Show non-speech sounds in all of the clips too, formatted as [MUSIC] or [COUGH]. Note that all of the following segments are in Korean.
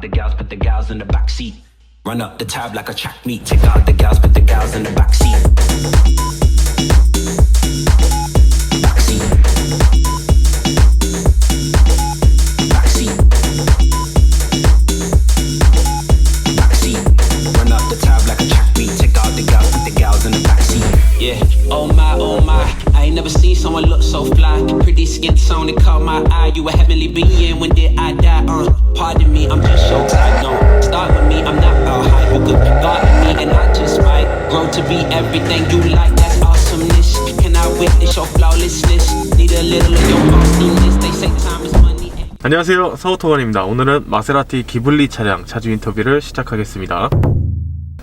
the gals, put the gals in the back seat. Run up the tab like a track meet. Take out the gals, put the gals in the back seat. Everything you like. That's awesomeness. Can I witness your flawlessness? Need a little of your awesomeness. They say time is money. 안녕하세요 서우토건입니다 오늘은 마세라티 기블리 차량 차주 인터뷰를 시작하겠습니다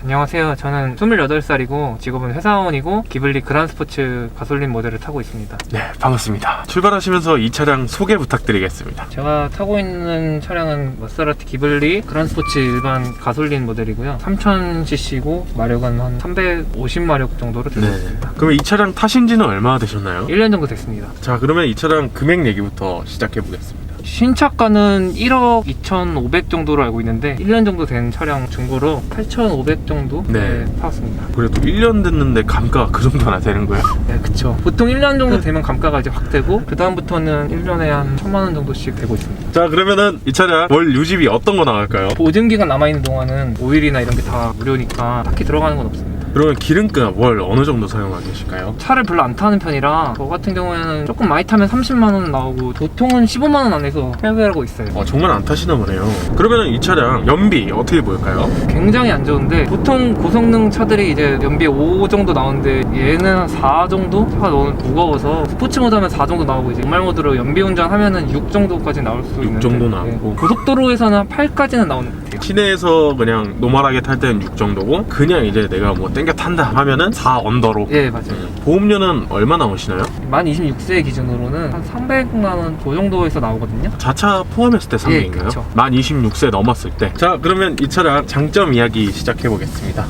안녕하세요. 저는 28살이고 직업은 회사원이고 기블리 그란스포츠 가솔린 모델을 타고 있습니다. 네 반갑습니다 출발하시면서 이 차량 소개 부탁드리겠습니다 제가 타고 있는 차량은 마세라티 기블리 그란스포츠 일반 가솔린 모델이고요. 3000cc고 마력은 한 350마력 정도로 들고 네. 그러면 이 차량 타신 지는 얼마나 되셨나요? 1년 정도 됐습니다. 자 그러면 이 차량 금액 얘기부터 시작해 보겠습니다 신차가는 1억 2,500 정도로 알고 있는데 1년 정도 된 차량 중고로 8,500 정도 네. 네, 팔았습니다. 그래도 1년 됐는데 감가가 그 정도나 되는 거예요? 네, 그쵸. 보통 1년 정도 되면 감가가 이제 확 되고 그 다음부터는 1년에 한 1천만 원 정도씩 되고 있습니다. 자 그러면 이 차량 월 유지비 어떤 거 나갈까요? 보증 기간 남아 있는 동안은 오일이나 이런 게 다 무료니까 딱히 들어가는 건 없습니다. 그러면 기름값 월 어느 정도 사용하고 계실까요? 차를 별로 안 타는 편이라 저 같은 경우에는 조금 많이 타면 30만 원 나오고 보통은 15만 원 안에서 해결하고 있어요. 어, 정말 안 타시나 보네요 그러면 이 차량 연비 어떻게 보일까요? 굉장히 안 좋은데 보통 고성능 차들이 이제 연비 5 정도 나오는데 얘는 4 정도? 차가 너무 무거워서 스포츠 모드 하면 4 정도 나오고 이제 정말 모드로 연비 운전하면은 6 정도까지 나올 수 6 있는데 정도 나오고. 고속도로에서는 8까지는 나오는. 시내에서 그냥 노멀하게 탈 때는 6 정도고 그냥 이제 내가 뭐 땡겨 탄다 하면은 4 언더로 예 맞아요. 보험료는 얼마 나오시나요? 만 26세 기준으로는 한 300만 원 그 정도에서 나오거든요. 자차 포함했을 때 300인가요? 예, 그쵸. 만 26세 넘었을 때. 자, 그러면 이 차량 장점 이야기 시작해 보겠습니다.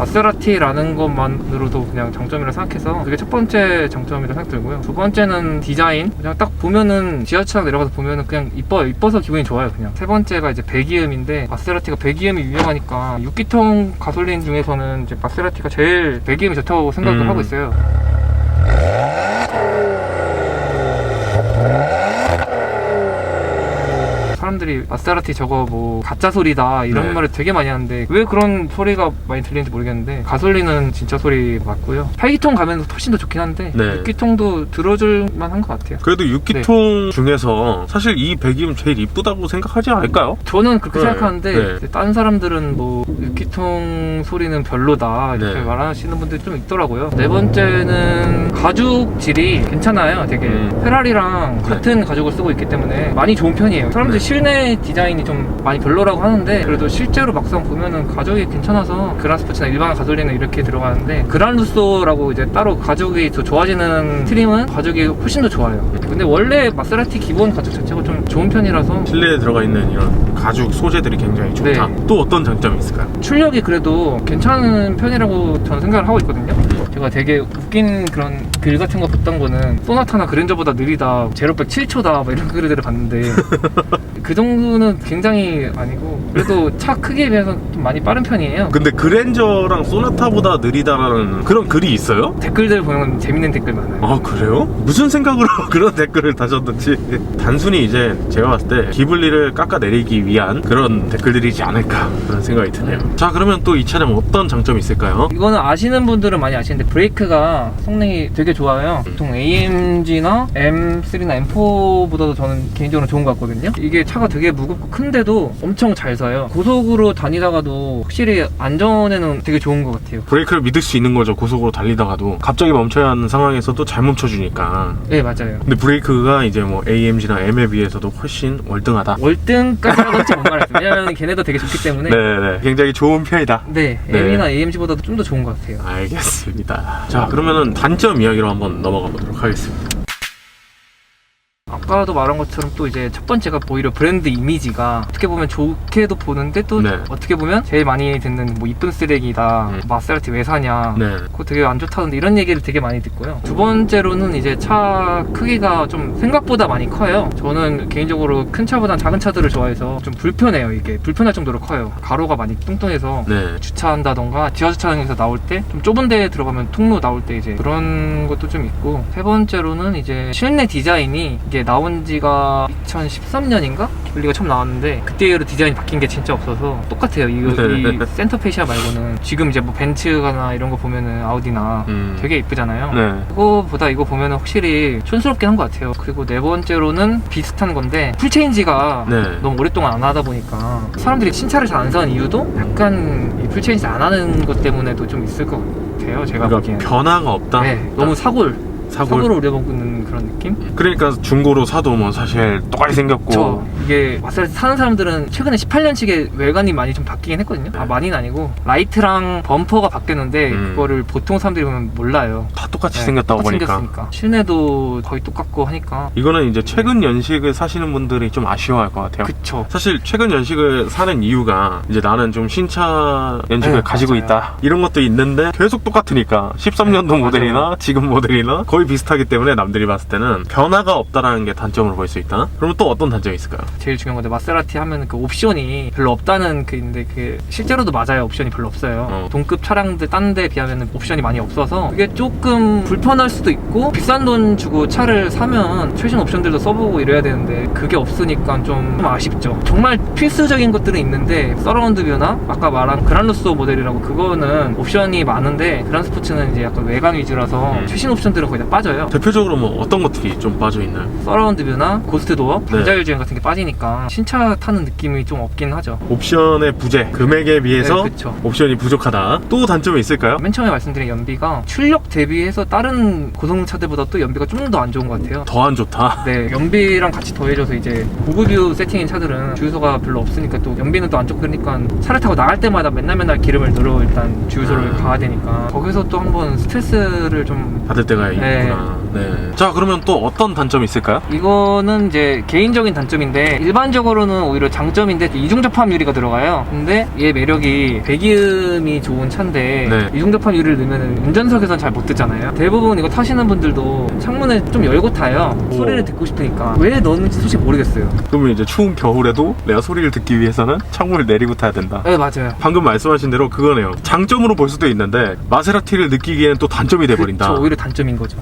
마세라티라는 것만으로도 그냥 장점이라 생각해서 그게 첫 번째 장점이라 생각 들고요. 두 번째는 디자인. 그냥 딱 보면은 지하철 내려가서 보면은 그냥 이뻐 이뻐서 기분이 좋아요. 그냥 세 번째가 이제 배기음인데 마세라티가 배기음이 유명하니까 6기통 가솔린 중에서는 이제 마세라티가 제일 배기음이 좋다고 생각을 음. 하고 있어요. 사람들이 마세라티 저거 뭐 가짜 소리다 이런 네. 말을 되게 많이 하는데 왜 그런 소리가 많이 들리는지 모르겠는데 가솔린은 진짜 소리 맞고요 8기통 가면 훨씬 더 좋긴 한데 네. 6기통도 들어줄 만한 것 같아요 그래도 6기통 중에서 사실 이 배기음 제일 이쁘다고 생각하지 않을까요? 저는 그렇게 네. 생각하는데 네. 다른 사람들은 뭐 6기통 소리는 별로다 이렇게 네. 말하시는 분들이 좀 있더라고요 네 번째는 가죽질이 괜찮아요 되게 음. 페라리랑 네. 같은 가죽을 쓰고 있기 때문에 많이 좋은 편이에요 사람들이 네. 실내 디자인이 좀 많이 별로라고 하는데 그래도 실제로 막상 보면은 가죽이 괜찮아서 그란스포츠나 일반 가솔린은 이렇게 들어가는데 그란루소라고 이제 따로 가죽이 더 좋아지는 트림은 가죽이 훨씬 더 좋아요 근데 원래 마세라티 기본 가죽 자체가 좀 좋은 편이라서 실내에 들어가 있는 이런 가죽 소재들이 굉장히 좋다. 네. 또 어떤 장점이 있을까요? 출력이 그래도 괜찮은 편이라고 저는 생각을 하고 있거든요. 제가 되게 웃긴 그런 글 같은 거 봤던 거는 소나타나 그랜저보다 느리다, 제로백 7초다, 뭐 이런 글들을 봤는데 [LAUGHS] 그 정도는 굉장히 아니고 그래도 차 크기에 비해서 좀 많이 빠른 편이에요. 근데 그랜저랑 소나타보다 느리다라는 그런 글이 있어요? 댓글들 보면 재밌는 댓글 많아요. 아 그래요? 무슨 생각으로 [LAUGHS] 그런 댓글을 다셨는지 단순히 이제 제가 봤을 때 기블리를 깎아내리기 위한 그런 댓글들이지 않을까 그런 생각이 드네요 자 그러면 또 이 차량 어떤 장점이 있을까요? 이거는 아시는 분들은 많이 아시는데 브레이크가 성능이 되게 좋아요. 보통 AMG나 M3나 M4보다도 저는 개인적으로 좋은 것 같거든요. 이게 차가 되게 무겁고 큰데도 엄청 잘 서요. 고속으로 다니다가도 확실히 안전에는 되게 좋은 것 같아요. 브레이크를 믿을 수 있는 거죠 고속으로 달리다가도 갑자기 멈춰야 하는 상황에서도 잘 멈춰주니까 네 맞아요. 근데 브레이크가 이제 뭐 AMG나 M에 비해서도 훨씬 월등하다 월등까지라고 할지 못 말했어요. 왜냐면 걔네도 되게 좋기 때문에. 네네 굉장히 좋은 편이다 네, 네. M이나 AMG보다도 좀 더 좋은 것 같아요. 알겠습니다 자 그러면은 단점 이야기로 한번 넘어가 보도록 하겠습니다 아까도 말한 것처럼 또 이제 첫 번째가 오히려 브랜드 이미지가 어떻게 보면 좋게도 보는데 또 네. 어떻게 보면 제일 많이 듣는 뭐 이쁜 쓰레기다 음. 마세라티 왜 사냐 네. 그거 되게 안 좋다던데 이런 얘기를 되게 많이 듣고요. 두 번째로는 이제 차 크기가 좀 생각보다 많이 커요. 저는 개인적으로 큰 차보다 작은 차들을 좋아해서 좀 불편해요. 이게 불편할 정도로 커요. 가로가 많이 뚱뚱해서 네. 주차한다던가 지하 주차장에서 나올 때 좀 좁은 데에 들어가면 통로 나올 때 이제 그런 것도 좀 있고 세 번째로는 이제 실내 디자인이 이게 나온 지가 2013년인가? 기블리가 처음 나왔는데 그때 이후로 디자인이 바뀐 게 진짜 없어서 똑같아요. 이거 이 센터페시아 말고는 지금 이제 뭐 벤츠나 이런 거 보면은 아우디나 음. 되게 이쁘잖아요. 네. 그거보다 이거 보면은 확실히 촌스럽게 한것 같아요. 그리고 네 번째로는 비슷한 건데 풀체인지가 네. 너무 오랫동안 안 하다 보니까 사람들이 신차를 잘 안 사는 이유도 약간 이 풀체인지 안 하는 것 때문에도 좀 있을 것 같아요. 제가 그러니까 보기에는. 변화가 없다. 네, 너무 사골, 사골. 사골을 우려먹는 그런 느낌? 그러니까 중고로 사도 뭐 사실 똑같이 생겼고 저 이게 마세라티 사는 사람들은 최근에 18년씩의 외관이 많이 좀 바뀌긴 했거든요. 아 네. 많이는 아니고 라이트랑 범퍼가 바뀌었는데 음. 그거를 보통 사람들이 보면 몰라요. 다 똑같이 네, 생겼다고 똑같이 보니까 생겼으니까. 실내도 거의 똑같고 하니까 이거는 이제 최근 연식을 사시는 분들이 좀 아쉬워할 것 같아요. 그쵸. 사실 최근 연식을 사는 이유가 이제 나는 좀 신차 연식을 네, 가지고 맞아요. 있다 이런 것도 있는데 계속 똑같으니까 13년도 네, 모델이나. 지금 모델이나 거의 비슷하기 때문에 남들이 봤을 때는 변화가 없다라는 게 단점으로 볼 수 있다. 그러면 또 어떤 단점이 있을까요? 제일 중요한 건데 마세라티 하면 그 옵션이 별로 없다는 그 있는데 그 실제로도 맞아요 옵션이 별로 없어요 어. 동급 차량들 딴 데 비하면 옵션이 많이 없어서 그게 조금 불편할 수도 있고 비싼 돈 주고 차를 사면 최신 옵션들도 써보고 이래야 되는데 그게 없으니까 좀, 좀 아쉽죠 정말 필수적인 것들은 있는데 서라운드 뷰나 아까 말한 그란루소 모델이라고 그거는 옵션이 많은데 그란 스포츠는 이제 약간 외관 위주라서 음. 최신 옵션들은 거의 다 빠져요 대표적으로 뭐 어떤 것들이 좀 빠져 있나요? 서라운드 뷰나 고스트 도어, 네. 반자율 주행 같은 게 빠지니까 신차 타는 느낌이 좀 없긴 하죠. 옵션의 부재, 금액에 비해서 네, 그쵸. 옵션이 부족하다. 또 단점이 있을까요? 맨 처음에 말씀드린 연비가 출력 대비해서 다른 고성차들보다 또 연비가 좀 더 안 좋은 것 같아요. 더 안 좋다. 네, 연비랑 같이 더해져서 이제 고급유 세팅인 차들은 주유소가 별로 없으니까 또 연비는 또 안 좋고 그러니까 차를 타고 나갈 때마다 맨날 맨날 기름을 넣으러 일단 주유소를 아. 가야 되니까 거기서 또 한번 스트레스를 좀 받을 때가 네. 있구나. 네. 자, 그러면 또 어떤 단점이 있을까요? 이거는 이제 개인적인 단점인데 일반적으로는 오히려 장점인데 이중접합유리가 들어가요. 근데 얘 매력이 배기음이 좋은 차인데 네. 이중접합유리를 넣으면 운전석에선 잘 못 듣잖아요. 대부분 이거 타시는 분들도 창문을 좀 열고 타요. 오. 소리를 듣고 싶으니까 왜 넣는지 솔직히 모르겠어요. 그러면 이제 추운 겨울에도 내가 소리를 듣기 위해서는 창문을 내리고 타야 된다. 네 맞아요. 방금 말씀하신 대로 그거네요. 장점으로 볼 수도 있는데 마세라티를 느끼기에는 또 단점이 돼버린다. 저 오히려 단점인 거죠.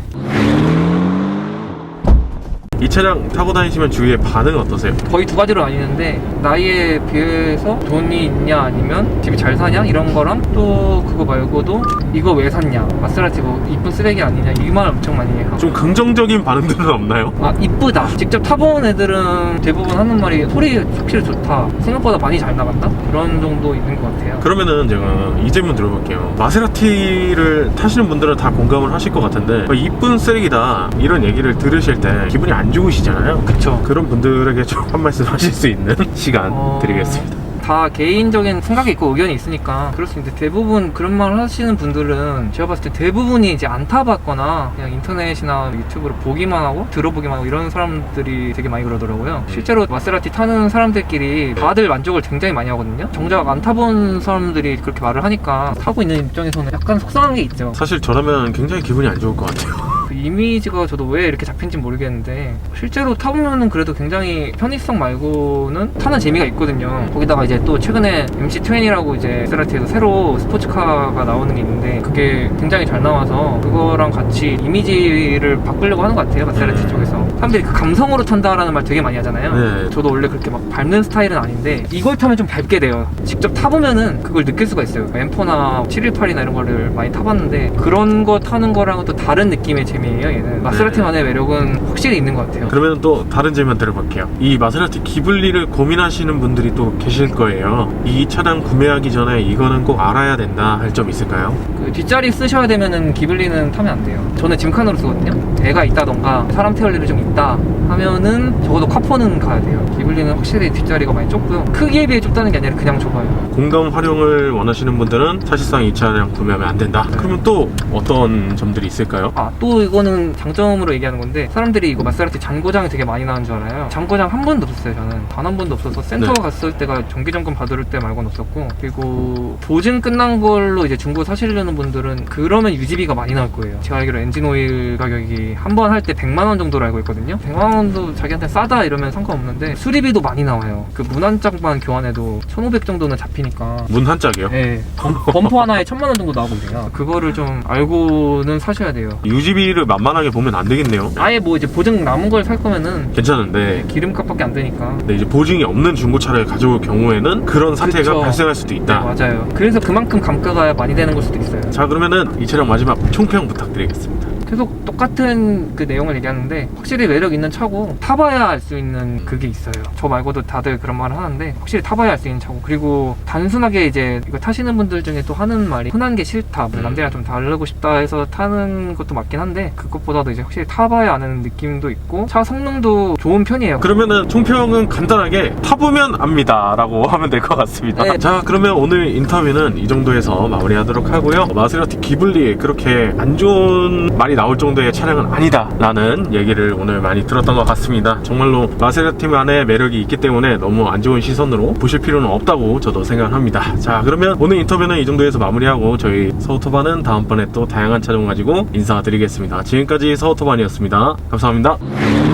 이 차량 타고 다니시면 주위의 반응은 어떠세요? 거의 두 가지로 나뉘는데 나이에 비해서 돈이 있냐 아니면 집이 잘 사냐 이런 거랑 또 그거 말고도 이거 왜 샀냐 마세라티 뭐 이쁜 쓰레기 아니냐 이 말 엄청 많이 해요 좀 긍정적인 반응들은 없나요? 아 이쁘다 직접 타본 애들은 대부분 하는 말이 소리 확실히 좋다 생각보다 많이 잘 나간다 그런 정도 있는 것 같아요 그러면은 제가 이 질문 들어볼게요. 마세라티를 타시는 분들은 다 공감을 하실 것 같은데 어, 이쁜 쓰레기다 이런 얘기를 들으실 때 기분이 안 좋 으시잖아요. 그쵸 그런 분들에게 좀 한 말씀 하실 수 있는 [LAUGHS] 시간 어, 드리겠습니다. 다 개인적인 생각이 있고 의견이 있으니까 그럴 수 있는데 대부분 그런 말 하시는 분들은 제가 봤을 때 대부분이 이제 안 타봤거나 그냥 인터넷이나 유튜브로 보기만 하고 들어보기만 하고 이런 사람들이 되게 많이 그러더라고요 실제로 마세라티 타는 사람들끼리 다들 만족을 굉장히 많이 하거든요 정작 안 타본 사람들이 그렇게 말을 하니까 타고 있는 입장에서는 약간 속상한 게 있죠 사실 저라면 굉장히 기분이 안 좋을 것 같아요. 그 이미지가 저도 왜 이렇게 잡힌지 모르겠는데 실제로 타보면은 그래도 굉장히 편의성 말고는 타는 재미가 있거든요. 거기다가 이제 또 최근에 MC20이라고 이제 세라티에서 새로 스포츠카가 나오는 게 있는데 그게 굉장히 잘 나와서 그거랑 같이 이미지를 바꾸려고 하는 것 같아요. 마세라티 음. 쪽에서. 사람들이 그 감성으로 탄다라는 말 되게 많이 하잖아요. 네. 저도 원래 그렇게 막 밟는 스타일은 아닌데 이걸 타면 좀 밟게 돼요. 직접 타보면은 그걸 느낄 수가 있어요. M4나 718이나 이런 거를 많이 타봤는데 그런 거 타는 거랑은 또 다른 느낌의 재미 예요 얘는 마세라티만의 매력은 확실히 있는 것 같아요 그러면 또 다른 질문 드려볼게요. 이 마세라티 기블리를 고민하시는 분들이 또 계실 거예요. 이 차량 구매하기 전에 이거는 꼭 알아야 된다 할 점 있을까요? 그 뒷자리 쓰셔야 되면은 기블리는 타면 안 돼요. 저는 짐칸으로 쓰거든요. 애가 있다던가 사람 태울 일이 좀 있다 하면은 적어도 카포는 가야 돼요. 기블리는 확실히 뒷자리가 많이 좁고요. 크기에 비해 좁다는 게 아니라 그냥 좁아요. 공감 활용을 원하시는 분들은 사실상 이 차량 구매하면 안 된다. 그러면 또 어떤 점들이 있을까요? 아또 그거 는 장점으로 얘기하는 건데 사람들이 이거 마세라티 잔고장이 되게 많이 나는 줄 알아요. 잔고장 한 번도 없었어요. 저는 단 한 번도 없어서 센터 네. 갔을 때가 정기 점검 받을 때 말고는 없었고 그리고 보증 끝난 걸로 이제 중고 사시려는 분들은 그러면 유지비가 많이 나올 거예요. 제가 알기로 엔진 오일 가격이 한 번 할 때 100만 원 정도로 알고 있거든요. 100만 원도 자기한테 싸다 이러면 상관없는데 수리비도 많이 나와요. 그 문 한 짝만 교환해도 1,500 정도는 잡히니까 문 한 짝이요? 네, 범- 범퍼 하나에 천만 원 정도 나오고 그래요. 그거를 좀 알고는 사셔야 돼요. 유지비를 만만하게 보면 안 되겠네요. 아예 뭐 이제 보증 남은 걸 살 거면은 괜찮은데 기름값밖에 안 되니까. 근데 이제 보증이 없는 중고차를 가져올 경우에는 그런 사태가 그쵸. 발생할 수도 네, 있다. 맞아요. 그래서 그만큼 감가가 많이 되는 걸 수도 있어요. 자 그러면은 이 차량 마지막 총평 부탁드리겠습니다. 계속 똑같은 그 내용을 얘기하는데 확실히 매력 있는 차고 타봐야 알 수 있는 그게 있어요. 저 말고도 다들 그런 말을 하는데 확실히 타봐야 알 수 있는 차고 그리고 단순하게 이제 이거 타시는 분들 중에 또 하는 말이 흔한 게 싫다, 뭐 음. 남들이랑 좀 다르고 싶다 해서 타는 것도 맞긴 한데 그것보다도 이제 확실히 타봐야 아는 느낌도 있고 차 성능도 좋은 편이에요. 그러면은 총평은 간단하게 타보면 압니다라고 하면 될 것 같습니다. 네. 자 그러면 오늘 인터뷰는 이 정도에서 마무리하도록 하고요. 마세라티 기블리 그렇게 안 좋은 말이 나올 정도의 차량은 아니다 라는 얘기를 오늘 많이 들었던 것 같습니다. 정말로 마세라티만의 매력이 있기 때문에 너무 안 좋은 시선으로 보실 필요는 없다고 저도 생각합니다. 자 그러면 오늘 인터뷰는 이 정도에서 마무리하고 저희 서우토반은 다음번에 또 다양한 차종 가지고 인사드리겠습니다. 지금까지 서우토반이었습니다. 감사합니다.